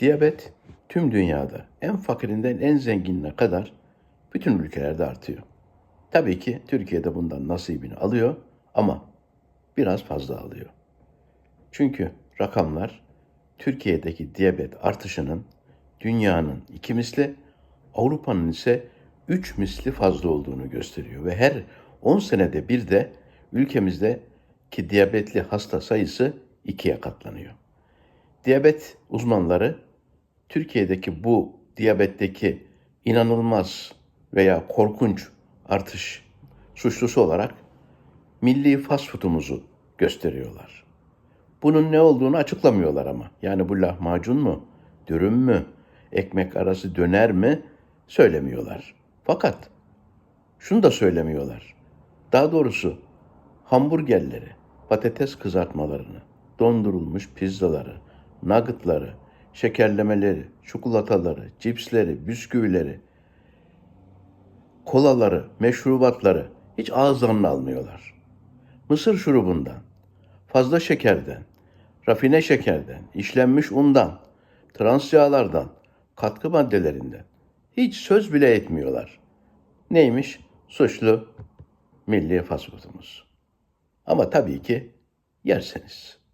Diyabet tüm dünyada en fakirinden en zenginine kadar bütün ülkelerde artıyor. Tabii ki Türkiye'de bundan nasibini alıyor ama biraz fazla alıyor. Çünkü rakamlar Türkiye'deki diyabet artışının dünyanın iki misli, Avrupa'nın ise üç misli fazla olduğunu gösteriyor. Ve her 10 senede bir de ülkemizdeki diyabetli hasta sayısı ikiye katlanıyor. Diyabet uzmanları Türkiye'deki bu diyabetteki inanılmaz veya korkunç artış suçlusu olarak milli fast food'umuzu gösteriyorlar. Bunun ne olduğunu açıklamıyorlar ama. Yani bu lahmacun mu, dürüm mü, ekmek arası döner mi söylemiyorlar. Fakat şunu da söylemiyorlar. Daha doğrusu hamburgerleri, patates kızartmalarını, dondurulmuş pizzaları, nuggetları, şekerlemeleri, çikolataları, cipsleri, bisküvileri, kolaları, meşrubatları hiç ağızlarına almıyorlar. Mısır şurubundan, fazla şekerden, rafine şekerden, işlenmiş undan, trans yağlardan, katkı maddelerinden hiç söz bile etmiyorlar. Neymiş? Suçlu milli fast. Ama tabii ki yerseniz.